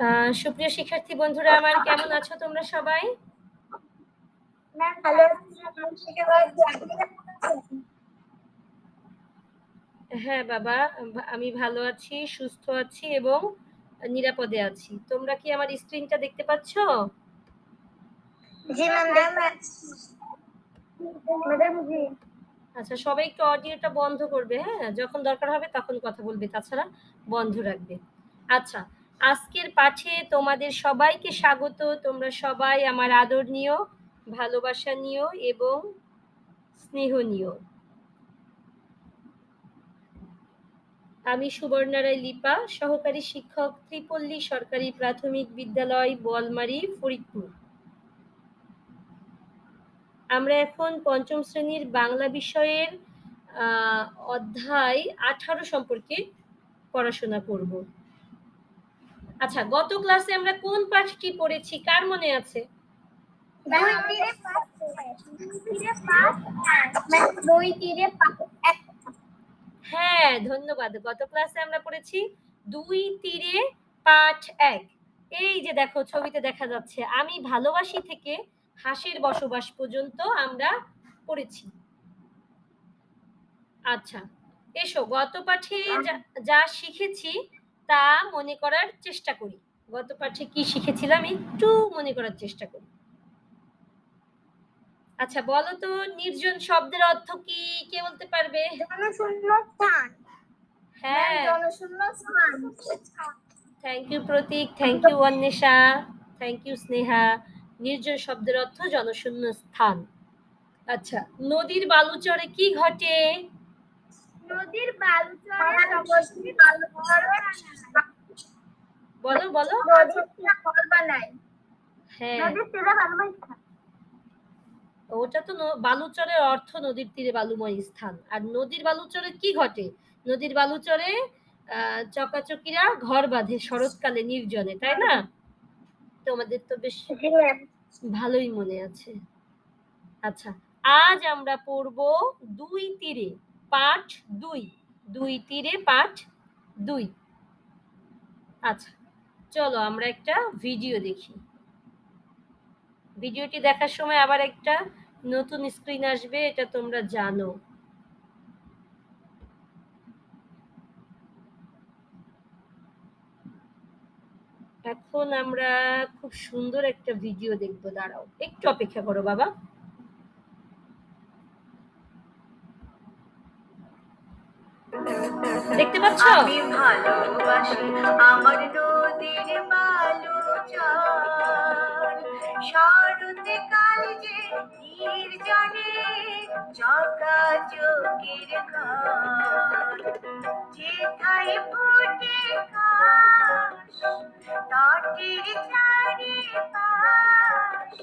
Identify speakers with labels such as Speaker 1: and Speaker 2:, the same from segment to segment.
Speaker 1: আহ, সুপ্রিয় শিক্ষার্থী বন্ধুরা আমার কেমন আছো তোমরা সবাই? হ্যাঁ বাবা আমি ভালো আছি সুস্থ আছি এবং নিরাপদে আছি। তোমরা কি আমার স্ক্রিনটা দেখতে পাচ্ছ? আচ্ছা সবাই একটু অডিওটা বন্ধ করবে হ্যাঁ? যখন দরকার হবে তখন কথা বলবে তাছাড়া বন্ধ রাখবে। আচ্ছা আজকের পাঠে তোমাদের সবাইকে স্বাগত। তোমরা সবাই আমার আদর নিও ভালোবাসা নিও এবং স্নেহ নিও আমি সুবর্ণারায় লিপা, সহকারী শিক্ষক, ত্রিপল্লী সরকারি প্রাথমিক বিদ্যালয় বোয়ালমারি ফরিদপুর। আমরা এখন পঞ্চম শ্রেণির বাংলা বিষয়ের অধ্যায় আঠারো সম্পর্কে পড়াশোনা করব। আচ্ছা গত ক্লাসে আমরা কোন পাঠটি পড়েছি? কার মনে আছে? হ্যাঁ ধন্যবাদ। গত ক্লাসে আমরা পড়েছি দুই তীরে পাঠ এক। এই যে দেখো, ছবিতে দেখা যাচ্ছে, আমি ভালোবাসি থেকে হাসির বসবাস পর্যন্ত আমরা পড়েছি। আচ্ছা এসো, গত পাঠে যা শিখেছি তা মনে করার চেষ্টা করি। গত পাঠে কি শিখেছিলাম একটু মনে করার চেষ্টা করি। আচ্ছা বলো তো নির্জন শব্দের অর্থ কি? কে বলতে পারবে?
Speaker 2: জনশূন্য স্থান।
Speaker 1: হ্যাঁ।
Speaker 2: জনশূন্য স্থান।
Speaker 1: Thank you Prateek thank you Anwesha thank you Sneha নির্জন শব্দের অর্থ জনশূন্য স্থান। আচ্ছা নদীর বালুচরে কি ঘটে?
Speaker 2: নদীর বালুচরে
Speaker 1: বলো বলো। হ্যাঁ। ওটা তো বালুচরের অর্থ নদীর তীরে বালুময় স্থান। আর নদীর বালুচরে কি ঘটে? নদীর বালুচরে চকাচকিরা ঘর বাঁধে শরৎকালে নির্জনে, তাই না? তোমাদের তো বেশ ভালোই মনে আছে। আচ্ছা আজ আমরা পড়ব দুই তীরে, পাঠ দুই। দুই তীরে পাঠ দুই। আচ্ছা চলো আমরা একটা ভিডিও দেখি। ভিডিওটি দেখার সময় আবার একটা নতুন স্ক্রিন আসবে, এটা তোমরা জানো। এখন আমরা খুব সুন্দর একটা ভিডিও দেখব, দাঁড়াও, একটু অপেক্ষা করো বাবা। দেখতে পাচ্ছ?
Speaker 3: আমি ভালোবাসি আমার নদীর বালু শরতে কাল যে নির্জনে চকা চকির ঘর। ফুটে তটির চারি পাশ।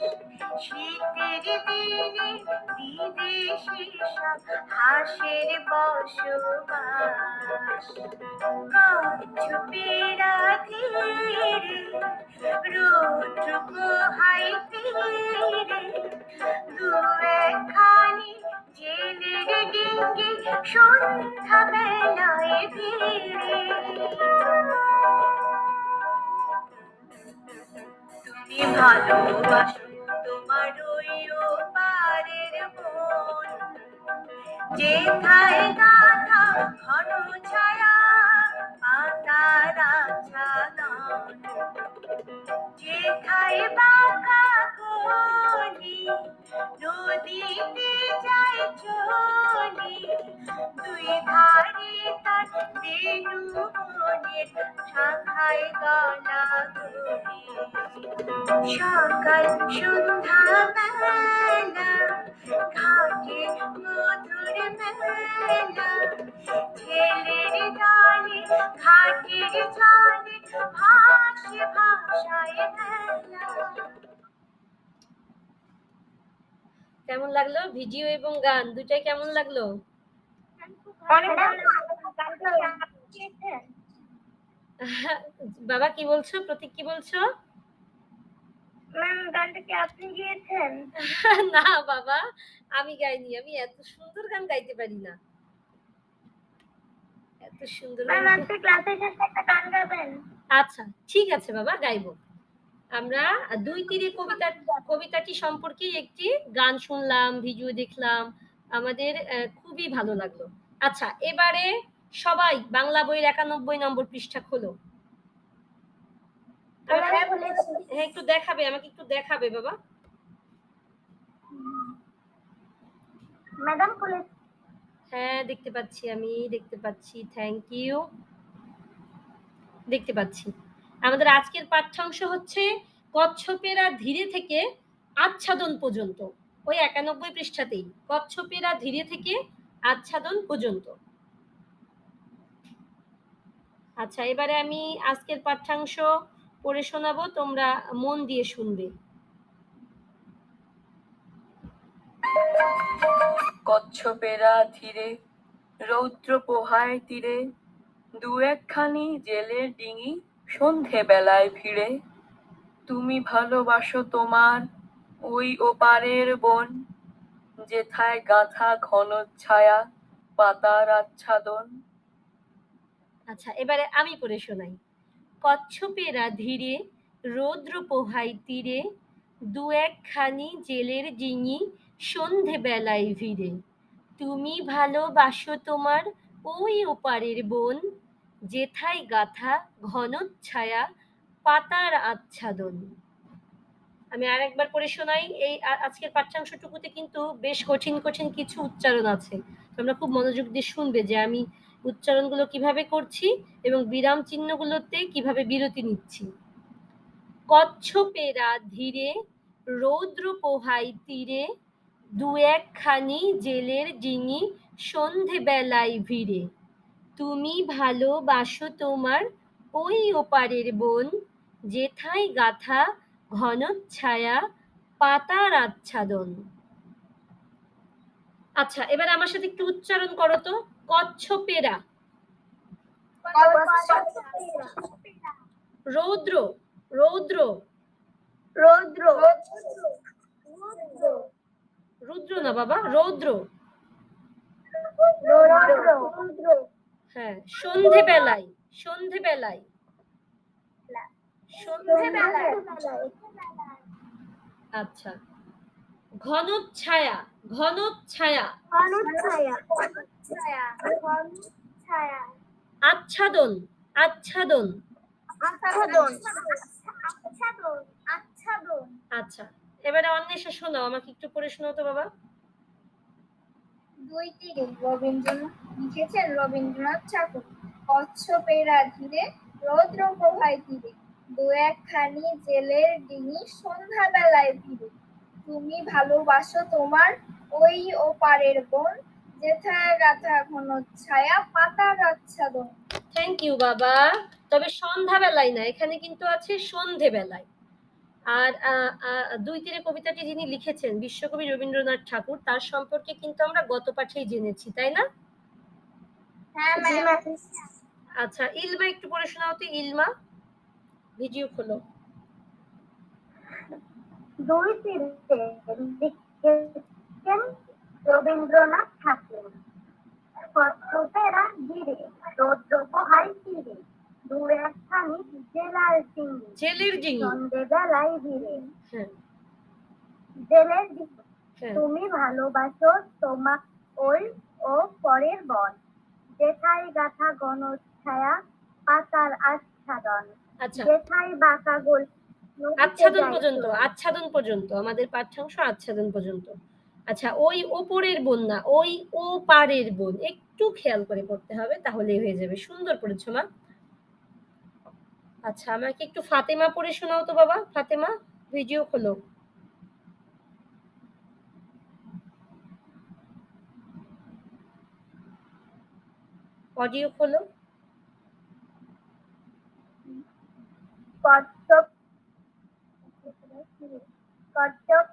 Speaker 3: শীতের দিনে সব হাসের একখানি জেলের ডিঙ্গি সন্ধ্যা বেলায় ভিড়ে ভালোবাসো তোমার ওই পারের মন। যেথায় গাথা ঘন ছায়া পাতার আচ্ছাদন যেথায় বাঁকা গলি নদীতে যায় চলি দুই ধারে তার বেনু বনের শাখায় গলা সকাল সন্ধ্যা বেলা ঘাটে মধুর মেলা ছেলের ডালে ঘাটের জলে ভাসে ভাষায় মেলা
Speaker 1: কেমন লাগল? ভিডিও এবং গান দুটাই কেমন লাগল? বাবা কি বলছো? প্রতীক কি বলছো? না বাবা আমি গাইনি। আমি এত সুন্দর গান গাইতে পারি না। এত সুন্দর আচ্ছা ঠিক আছে বাবা গাইবো। আমরা দুই তীরে কবিতা কবিতাটি সম্পর্কে একটি গান শুনলাম ভিডিও দেখলাম। আমাদের খুবই ভালো লাগল। আচ্ছা এবারে সবাই বাংলা বইয়ের একানব্বই নম্বর পৃষ্ঠা খোলো।
Speaker 2: হ্যাঁ,
Speaker 1: হ্যাঁ একটু দেখাবে আমাকে একটু দেখাবে বাবা।
Speaker 2: ম্যাডাম
Speaker 1: হ্যাঁ দেখতে পাচ্ছি আমি দেখতে পাচ্ছি থ্যাংক ইউ দেখতে পাচ্ছি। আমাদের আজকের পাঠ্যাংশ হচ্ছে কচ্ছপেরা ধীরে থেকে আচ্ছাদন পর্যন্ত। ওই একানব্বই পৃষ্ঠাতেই, কচ্ছপেরা ধীরে থেকে আচ্ছাদন পর্যন্ত। আচ্ছা এবারে আমি আজকের পাঠ্যাংশ পড়ে শোনাবো, তোমরা মন দিয়ে শুনবে।
Speaker 4: কচ্ছপেরা ধীরে, রৌদ্র পোহায় তীরে, দু একখানি জেলের ডিঙি সন্ধে বেলায় ভিড়ে তুমি ভালোবাসো তোমার ওই ওপারের বন, যেথায় গাথা ঘন ছায়া পাতার আচ্ছাদন।
Speaker 1: আচ্ছা এবারে আমি পড়ে শোনাই। কচ্ছপেরা ধীরে, রৌদ্র পোহাই তীরে দু একখানি জেলের জিঙি সন্ধে বেলায় ভিড়ে। তুমি ভালোবাসো তোমার ওই ওপারের বন যেথায় গাথা ঘন ছায়া, পাতার আচ্ছাদন। আমি আরেকবার পড়ে শোনাই, এই আজকের পাঠ্যাংশটুকুতে কিন্তু বেশ কঠিন কঠিন কিছু উচ্চারণ আছে। তোমরা খুব মনোযোগ দিয়ে শুনবে যে আমি উচ্চারণগুলো কীভাবে করছি এবং বিরাম চিহ্নগুলোতে কীভাবে বিরতি নিচ্ছি। কচ্ছপেরা ধীরে রৌদ্র পোহাই তীরে দু একখানি জেলের ডিঙি সন্ধে বেলায় ভিড়ে। তুমি ভালোবাসো তোমার ওই ওপারের বন যেথায় গাথা ঘন ছায়া পাতার আচ্ছাদন। আচ্ছা এবার আমার সাথে একটু উচ্চারণ করো তো। কচ্ছপেরা। রৌদ্র রৌদ্র।
Speaker 2: রৌদ্র।
Speaker 1: রুদ্র না বাবা রৌদ্র।
Speaker 2: রৌদ্র।
Speaker 1: হ্যাঁ সন্ধে বেলায় সন্ধে বেলায় সন্ধে বেলায় আচ্ছা। ঘন ছায়া ঘন ছায়া আচ্ছাদন আচ্ছাদন।
Speaker 2: আচ্ছাদন। আচ্ছাদন।
Speaker 1: আচ্ছা। এবারে অন্বেষা শোনাও আমাকে একটু পড়ে শোনাও তো বাবা।
Speaker 2: দুই তীরে রবীন্দ্রনাথ। লিখেছেন রবীন্দ্রনাথ ঠাকুর। কচ্ছপেরা ধীরে রৌদ্র প্রভায় তীরে দু একখানি জেলের ডিঙি সন্ধ্যাবেলায় ভিড়ে তুমি ভালোবাসো তোমার ওই ওপারের বন যেথায় গাথা ঘন ছায়া পাতার আচ্ছাদন
Speaker 1: থ্যাংক ইউ বাবা। তবে সন্ধ্যাবেলায় না, এখানে কিন্তু আছে সন্ধে বেলায় আর দুই তীরে কবিতাটি যিনি লিখেছেন বিশ্বকবি রবীন্দ্রনাথ ঠাকুর, তার সম্পর্কে কিন্তু আমরা গত পাঠেই জেনেছি, তাই না? আচ্ছা ইলমা একটু পড়ে শোনাও তো ইলমা। ভিডিও খোলো।
Speaker 2: দুই লিখেছেন রবীন্দ্রনাথ ঠাকুর। কচ্ছপেরা ধীরে রৌদ্র পোহাই তীরে দু একখানি জেলার
Speaker 1: জেলের
Speaker 2: ভিড়ে
Speaker 1: হ্যাঁ।
Speaker 2: জেলের
Speaker 1: হ্যাঁ।
Speaker 2: তুমি ভালোবাসো তোমার ওই ও পরের বন। যেথায় গাথা ঘন ছায়া পাতার আচ্ছাদন।
Speaker 1: আচ্ছা।
Speaker 2: যেথায় বাঁকা গোল
Speaker 1: আচ্ছাদন পর্যন্ত আচ্ছাদন পর্যন্ত আমাদের পাঠ্যাংশ আচ্ছাদন পর্যন্ত। আচ্ছা ওই ওপরের বোন না ওই ও পারের বোন একটু খেয়াল করে পড়তে হবে তাহলেই হয়ে যাবে। সুন্দর পড়েছো মা। আচ্ছা আমাকে একটু ফাতেমা পড়ে শোনাও তো বাবা। ফাতেমা ভিডিও খোলো। অডিও খোলো।
Speaker 2: কচ্ছপ কচ্ছপ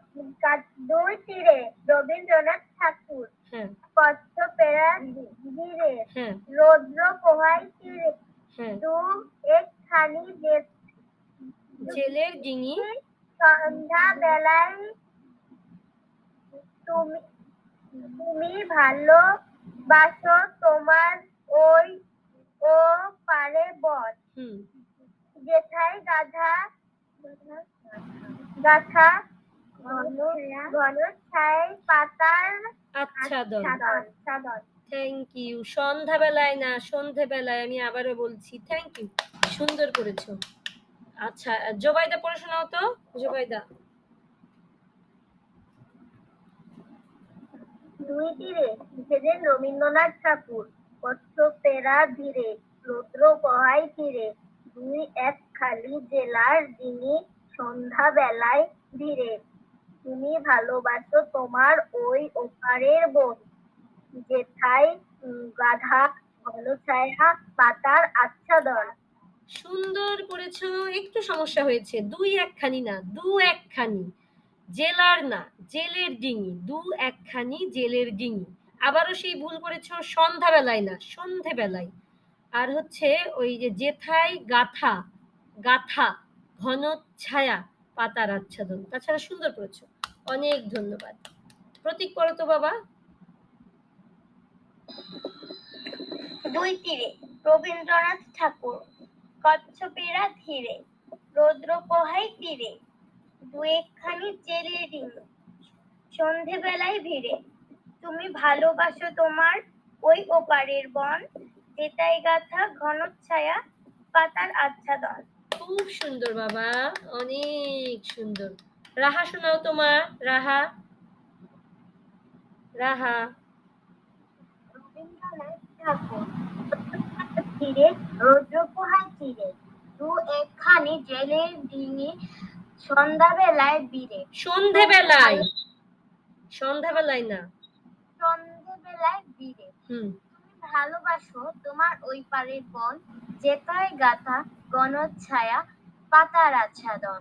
Speaker 2: দুই তীরে রবীন্দ্রনাথ ঠাকুর।
Speaker 1: হ্যাঁ।
Speaker 2: কচ্ছপেরা ধীরে
Speaker 1: হ্যাঁ।
Speaker 2: রৌদ্র পোহাই তীরে।
Speaker 1: হ্যাঁ।
Speaker 2: দু একখানি
Speaker 1: জেলের ডিঙি।
Speaker 2: সন্ধ্যা বেলায় তুমি তুমি ভালো বাসো তোমার ওই ও পারে
Speaker 1: হুম।
Speaker 3: যেথায় গাধা গাথা
Speaker 1: থ্যাংক ইউ সন্ধ্যাবেলায় না সন্ধেবেলায় আমি আবারও বলছি থ্যাংক ইউ সুন্দর করেছ। আচ্ছা জোবাইদা পড়ে শোনাও তো। জোবাইদা।
Speaker 3: দুই তীরে লিখেছেন রবীন্দ্রনাথ ঠাকুর। কচ্ছপেরা ধীরে, রৌদ্র পহাই তীরে দুই এক খালি জেলার সন্ধ্যা বেলায় ধীরে, তুমি ভালোবাসো তোমার ওই ওপারের বোন। যেথায় গাধা ঘন ছায়া, পাতার আচ্ছাদন
Speaker 1: সুন্দর করেছ, একটু সমস্যা হয়েছে। দুই একখানি না, দু একখানি। জেলার না, জেলের ডিঙি, দু একখানি জেলের ডিঙি। আবারও সেই ভুল করেছ, সন্ধ্যাবেলায় না, সন্ধেবেলায়। আর হচ্ছে ওই যে জেথায় গাথা গাথা ঘন ছায়া পাতার আচ্ছাদন। তাছাড়া সুন্দর করেছ। অনেক ধন্যবাদ। প্রতীক করো তো বাবা।
Speaker 3: দুই তীরে রবীন্দ্রনাথ ঠাকুর, কচ্ছপেরা ধীরে, রৌদ্র পোহাই তীরে দু একখানি জেলে ডিম সন্ধেবেলায় ভিড়ে। তুমি ভালোবাসো তোমার ওই ওপারের বন যেটাই গাথা ঘন ছায়া পাতার আচ্ছাদন।
Speaker 1: খুব সুন্দর বাবা অনেক সুন্দর। রাহা শোনাও তোমার রাহা। রাহা।
Speaker 3: রবীন্দ্রনাথ ঠাকুর তীরে তীরে দু একখানি জেলের ডিঙি সন্ধ্যাবেলায় ভিড়ে
Speaker 1: সন্ধেবেলায়। সন্ধ্যাবেলায় না
Speaker 3: সন্ধেবেলায় ভিড়ে
Speaker 1: হুম
Speaker 3: তুমি ভালোবাসো তোমার ওই পারের বন যেতায় গাথা ছায়া পাতার আচ্ছাদন।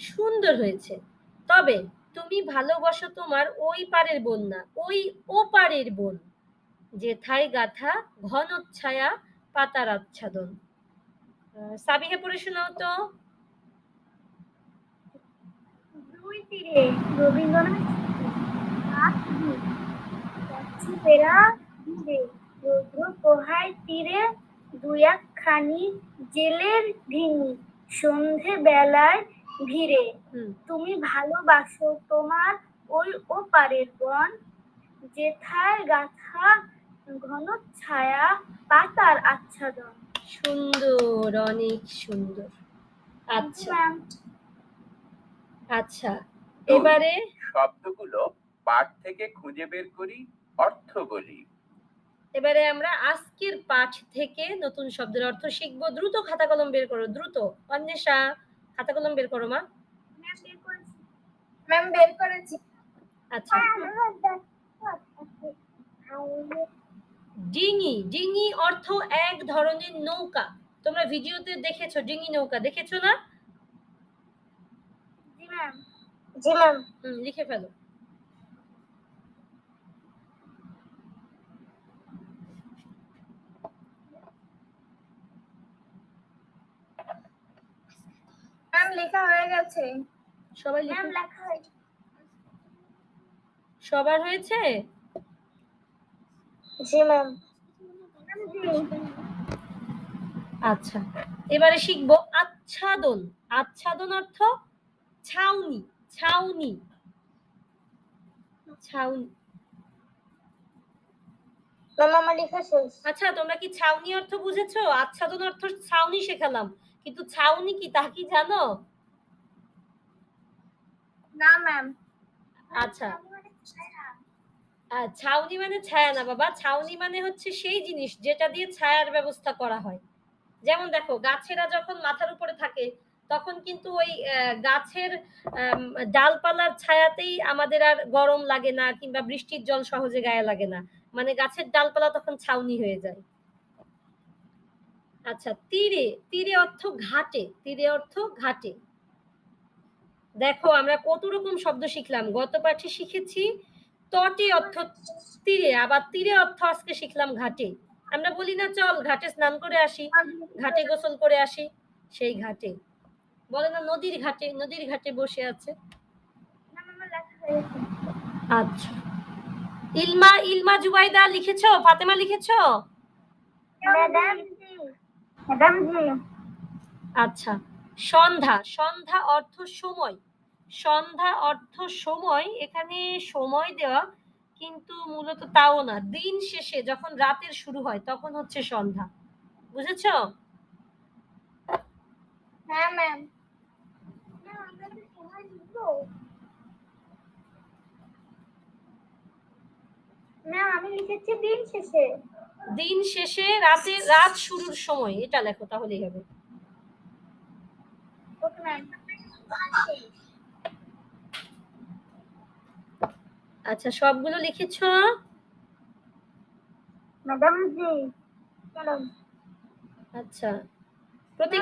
Speaker 1: সুন্দর হয়েছে। তবে তুমি ভালোবাসো তোমার ওই পারের বোন না ওই ও পারের বোন। যেথায় গাথা ঘন ছায়া পাতার আচ্ছাদন। সাবিহা পড়ে শোনাও তো।
Speaker 3: দুই তীরে রবীন্দ্রনাথ রৌদ্র পোহায় তীরে দুই একখানি জেলের ঢিঙি সন্ধে বেলায় ভিড়ে তুমি ভালোবাসো তোমার ওই ওপারের বন যেথায় গাথা ঘন ছায়া পাতার আচ্ছাদন।
Speaker 1: সুন্দর অনেক সুন্দর। আচ্ছা। আচ্ছা এবারে
Speaker 5: শব্দগুলো পাঠ থেকে খুঁজে বের করি অর্থ বলি।
Speaker 1: এবারে আমরা আজকের পাঠ থেকে নতুন শব্দের অর্থ শিখব। দ্রুত খাতা কলম বের করো দ্রুত। অন্বেষা খাতা কলম বের করো মা।
Speaker 3: ম্যাম বের করেছি।
Speaker 1: আচ্ছা। ডিঙি ডিঙি অর্থ এক ধরনের নৌকা। তোমরা ভিডিওতে দেখেছ ডিঙি নৌকা দেখেছ না?
Speaker 3: জি ম্যাম। জি ম্যাম।
Speaker 1: লিখে ফেলো।
Speaker 3: ম্যাম লেখা হয়ে গেছে।
Speaker 1: সবাই
Speaker 3: ম্যাম
Speaker 1: লিখে
Speaker 3: হয়েছে
Speaker 1: সবার হয়েছে?
Speaker 3: জি ম্যাম
Speaker 1: আচ্ছা এবারে শিখব আচ্ছাদন। আচ্ছাদন অর্থ ছাউনি ছাউনি। ছাউনি। আচ্ছা তোমরা কি ছাউনি অর্থ বুঝেছ? আচ্ছাদন অর্থ ছাউনি শেখালাম। কিন্তু ছাউনি কি তা কি জানো?
Speaker 3: না ম্যাম
Speaker 1: আচ্ছা। ছাউনি মানে ছায়া। না বাবা। ছাউনি মানে হচ্ছে সেই জিনিস যেটা দিয়ে ছায়ার ব্যবস্থা করা হয়। যেমন দেখো গাছেরা যখন মাথার উপরে থাকে তখন কিন্তু ওই গাছের ডালপালার ছায়াতেই আমাদের আর গরম লাগে না কিংবা বৃষ্টির জল সহজে গায়ে লাগে না। মানে গাছের ডালপালা তখন ছাউনি হয়ে যায়। আচ্ছা তীরে তীরে অর্থ ঘাটে, তীরে অর্থ ঘাটে। দেখো, আমরা কত রকম শব্দ শিখলাম। গত পাঠে শিখেছি, তটে অর্থ তীরে, আবার তীরে অর্থ আজকে শিখলাম ঘাটে। আমরা বলি না, চল ঘাটে স্নান করে আসি, ঘাটে গোসল করে আসি, সেই ঘাটে। বলে না, নদীর ঘাটে নদীর ঘাটে বসে আছে। আচ্ছা। ইলমা ইলমা জুবাইদা লিখেছো? ফাতেমা লিখেছো?
Speaker 3: ম্যাডাম জি
Speaker 1: আচ্ছা সন্ধ্যা সন্ধ্যা অর্থ সময়। সন্ধ্যা অর্থ সময় এখানে সময় দেওয়া কিন্তু মূলত তাও না। দিন শেষে যখন রাতের শুরু হয় তখন হচ্ছে সন্ধ্যা। বুঝেছ?
Speaker 2: হ্যাঁ ম্যাম ম্যাম আমি লিখেছি দিন শেষে।
Speaker 1: দিন শেষে রাতে রাত শুরুর সময় এটা লেখো তাহলেই হবে। আচ্ছা সবগুলো লিখেছ?
Speaker 2: ম্যাডাম জি
Speaker 1: আচ্ছা প্রতীক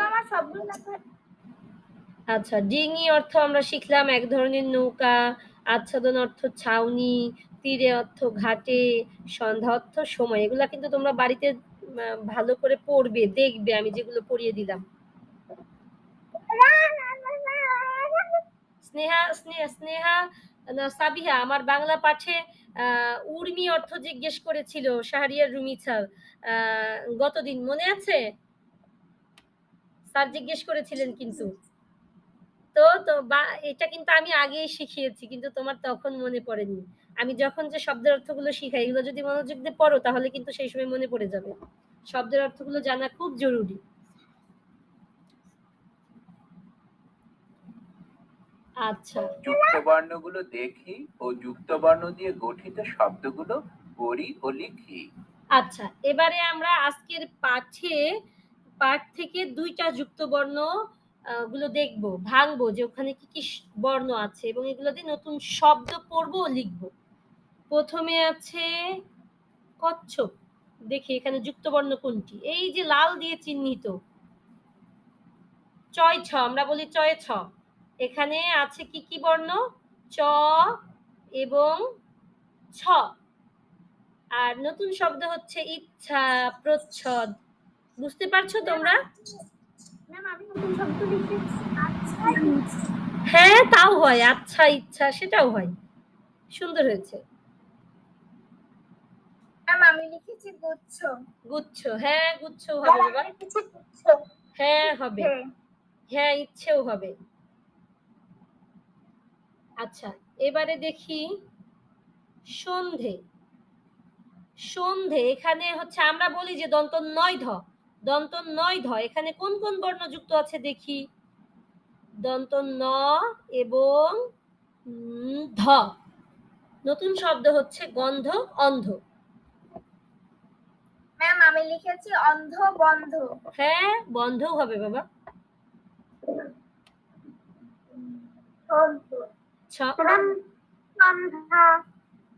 Speaker 1: আচ্ছা ডিঙি অর্থ আমরা শিখলাম এক ধরনের নৌকা আচ্ছাদন অর্থ ছাউনি তীরে অর্থ, ঘাটে সন্ধ্যা অর্থ, সময়। এগুলা কিন্তু তোমরা বাড়িতে ভালো করে পড়বে, দেখবে। আমি যেগুলো পড়িয়ে দিলাম। স্নেহা স্নেহা স্নেহা সাবিহা, আমার বাংলা পাঠে উর্মি অর্থ জিজ্ঞেস করেছিল, শাহরিয়ার রুমি স্যার গতদিন মনে আছে? স্যার জিজ্ঞেস করেছিলেন কিন্তু। তো তো বা এটা কিন্তু আমি আগেই শিখিয়েছি কিন্তু তোমার তখন মনে পড়েনি। আমি যখন যে শব্দের অর্থগুলো শিখাই এগুলো যদি মনোযোগ দিয়ে পড়ো তাহলে কিন্তু সেই সময় মনে পড়ে যাবে। শব্দের অর্থগুলো জানা খুব জরুরি। আচ্ছা।
Speaker 5: যুক্ত বর্ণগুলো দেখি ও যুক্ত বর্ণ দিয়ে গঠিত শব্দগুলো পড়ি ও লিখি।
Speaker 1: আচ্ছা এবারে আমরা আজকের পাঠে পাঠ থেকে দুইটা যুক্ত বর্ণ গুলো দেখব, ভাঙবো যে ওখানে কি কি বর্ণ আছে এবং এগুলো দিয়ে নতুন শব্দ পড়ব ও লিখব। প্রথমে আছে কচ্ছপ, দেখি এখানে যুক্ত বর্ণ কোনটি? এই যে লাল দিয়ে চিহ্নিত। চয় ছ, আমরা বলি চয় ছ। এখানে আছে কি কি বর্ণ? চ এবং ছ। আর নতুন শব্দ হচ্ছে ইচ্ছা, প্রচ্ছদ। বুঝতে পারছ তোমরা? হ্যাঁ তাও হয়। আচ্ছা ইচ্ছা সেটাও হয়। সুন্দর হয়েছে।
Speaker 2: আমি লিখেছি গুচ্ছ।
Speaker 1: গুচ্ছ হ্যাঁ গুচ্ছ হবে বাবা।
Speaker 2: গুচ্ছ।
Speaker 1: হ্যাঁ হবে।
Speaker 2: হ্যাঁ।
Speaker 1: হ্যাঁ ইচ্ছেও হবে। আচ্ছা এবারে দেখি। সন্ধে। সন্ধে এখানে হচ্ছে আমরা বলি যে দন্ত নয় ধ। দন্ত নয় ধ এখানে কোন কোন বর্ণ যুক্ত আছে দেখি? দন্ত ন এবং ধ। নতুন শব্দ হচ্ছে গন্ধ অন্ধ।
Speaker 2: ম্যাম আমি লিখেছি অন্ধ বন্ধ।
Speaker 1: হ্যাঁ বন্ধও হবে বাবা।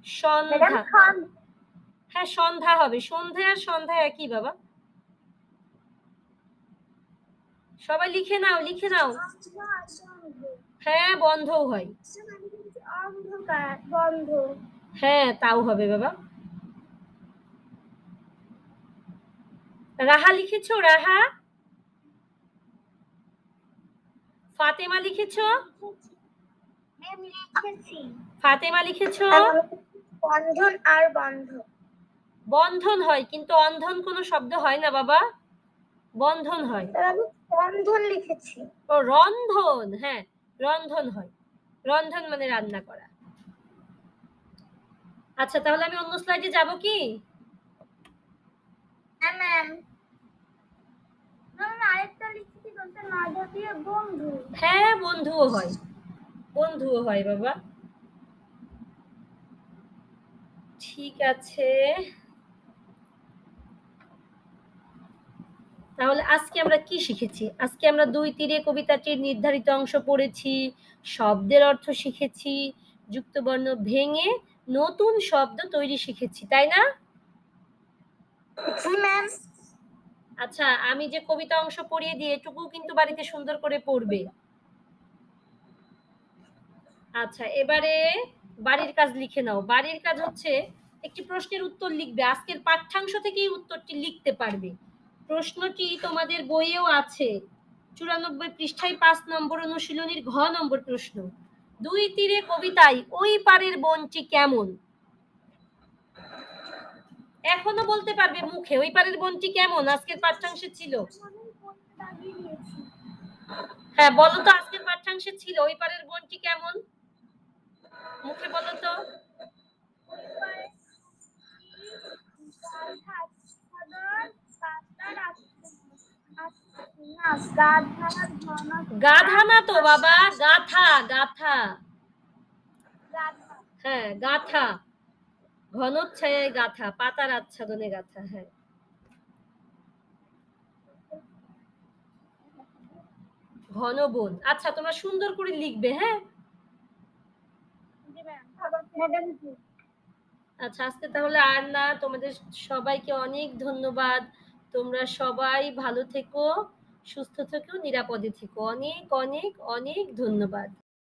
Speaker 2: সন্ধ্যা।
Speaker 1: হ্যাঁ সন্ধ্যা হবে। সন্ধ্যা আর সন্ধ্যা একই বাবা। সবাই লিখে নাও লিখে নাও। হ্যাঁ বন্ধও হয়।
Speaker 2: বন্ধ
Speaker 1: হ্যাঁ তাও হবে বাবা। রাহা লিখেছো রাহা? ফাতেমা লিখেছো? ফাতেমা লিখেছো?
Speaker 2: বন্ধন আর বন্ধ।
Speaker 1: বন্ধন হয় কিন্তু অন্ধন কোনো শব্দ হয় না বাবা। বন্ধন হয়।
Speaker 2: আমি বন্ধন লিখেছি।
Speaker 1: ও রন্ধন হ্যাঁ রন্ধন হয়। রন্ধন মানে রান্না করা। আচ্ছা তাহলে আমি অন্য স্লাইডে যাব কি?
Speaker 2: হ্যাঁ ম্যাম ম্যাম আরেকটা লিখেছি বলতে নয়ডা দিয়ে বন্ধু।
Speaker 1: হ্যাঁ বন্ধুও হয়। বন্ধুও হয় বাবা। ঠিক আছে। তাহলে আজকে আমরা কি শিখেছি? আজকে আমরা দুই তীরে কবিতাটির নির্ধারিত অংশ পড়েছি শব্দের অর্থ শিখেছি যুক্তবর্ণ ভেঙে নতুন শব্দ তৈরি শিখেছি তাই না? আচ্ছা আমি যে কবিতা অংশ পড়িয়ে দিয়ে এটুকু কিন্তু বাড়িতে সুন্দর করে পড়বে। আচ্ছা এবারে বাড়ির কাজ লিখে নাও। বাড়ির কাজ হচ্ছে একটি প্রশ্নের উত্তর লিখবে। আজকের পাঠ্যাংশ থেকেই উত্তরটি লিখতে পারবে। প্রশ্নটি তোমাদের বইয়েও আছে। চুরানব্বই পৃষ্ঠায় পাঁচ নম্বর অনুশীলনীর ঘ নম্বর প্রশ্ন। দুই তীরে কবিতায় ওই পারের বনটি কেমন? এখনও বলতে পারবে মুখে, ওই পারের বনটি কেমন? আজকের পাঠ্যাংশে ছিল। হ্যাঁ বলো তো, আজকের পাঠ্যাংশে ছিল। ওই পারের বোনটি কেমন? মুখে বলো তো। গাধা না তো বাবা গাথা গাথা হ্যাঁ গাথা ঘনচ্ছায়ায় গাথা পাতার আচ্ছাদনে গাথা হ্যাঁ। ঘন বন আচ্ছা তোমরা সুন্দর করে লিখবে হ্যাঁ? আচ্ছা আজকে তাহলে আর না তোমাদের সবাইকে অনেক ধন্যবাদ। তোমরা সবাই ভালো থেকো। সুস্থ থেকো নিরাপদে থেকো। অনেক অনেক অনেক ধন্যবাদ।